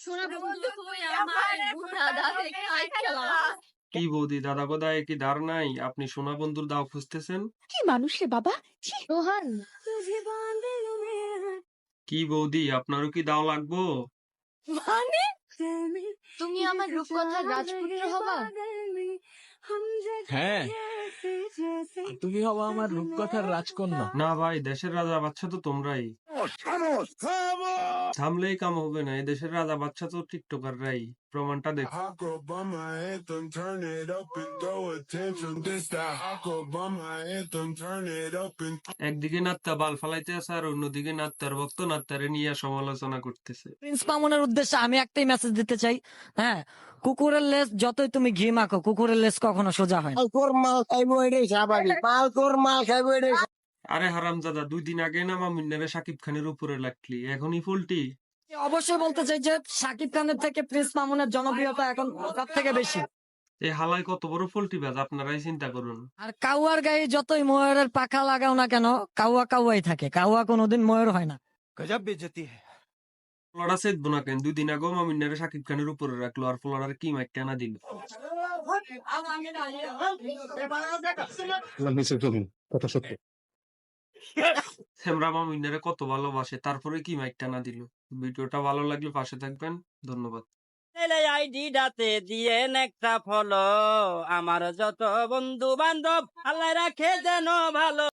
শোনা বন্ধু তুই আমার গুণা দাদে খাই খেলা কি বৌদি দাদা গোদায় কি ধার নাই? আপনি সোনা বন্ধুর দাও খুঁজতেছেন? কি মানুষ রে বাবা ছি। রোহান কি বৌদি আপনারও কি দাও লাগবো? মানে? তুমি আমার রূপকথার রাজপুত্র হবা? হ্যাঁ। তুমি হবা আমার রূপকথার রাজকন্যা। না ভাই দেশের রাজা বাচ্চা তো তোমরাই। থামলেই কাম হবে না এই দেশের রাজা বাচ্চা তো টিকটকাররাই প্রমাণটা দেখ। একদিকে নাত্তা বাল ফালাইতে আছে আর অন্যদিকে নাত্তার ভক্ত নাত্তারে নিয়ে সমালোচনা করতেছে। প্রিন্স মামুনের উদ্দেশ্যে আমি একটাই মেসেজ দিতে চাই হ্যাঁ? কুকুরের লেজ যতই তুমি ঘি মাখো কুকুরের লেজ কখনো সোজা হয় না। মাল খাইবো এটাই স্বাভাবিক মালকোর মাল খাইবো এটাই আরে হারামজাদা দুই দিন আগে না মামিনারে সাকিব খানের উপরে লাগলি এখনই ফুলটি? অবশ্যই বলতে চাই যে শাকিব খানের থেকে প্রিন্স মামুনের জনপ্রিয়তা এখন সব থেকে বেশি। এই হালায় কত বড় ফুলটি বাজ আপনারাই চিন্তা করুন। আর কাউয়ার গায়ে যতই ময়ূরের পাখা লাগাও না কেন কাউয়া কাউয়াই থাকে কাউয়া কোনোদিন ময়ূর হয় না। গজব বেজতি ফ্লোরা সেদবো না কেন দুই দিন আগেও মামিনারে সাকিব খানের উপরে রাখল আর ফ্লোরার কি মাইক টানা দিল। কথা সত্য। হেমরা মামিনারে কত ভালোবাসে, তারপরে কি মাইক টানা দিল? ভিডিওটা ভালো লাগলে পাশে থাকবেন, ধন্যবাদ। আইডিটাতে দিয়ে একটা ফলো, আমার যত বন্ধু বান্ধব আল্লাহ রাখে যেন ভালো।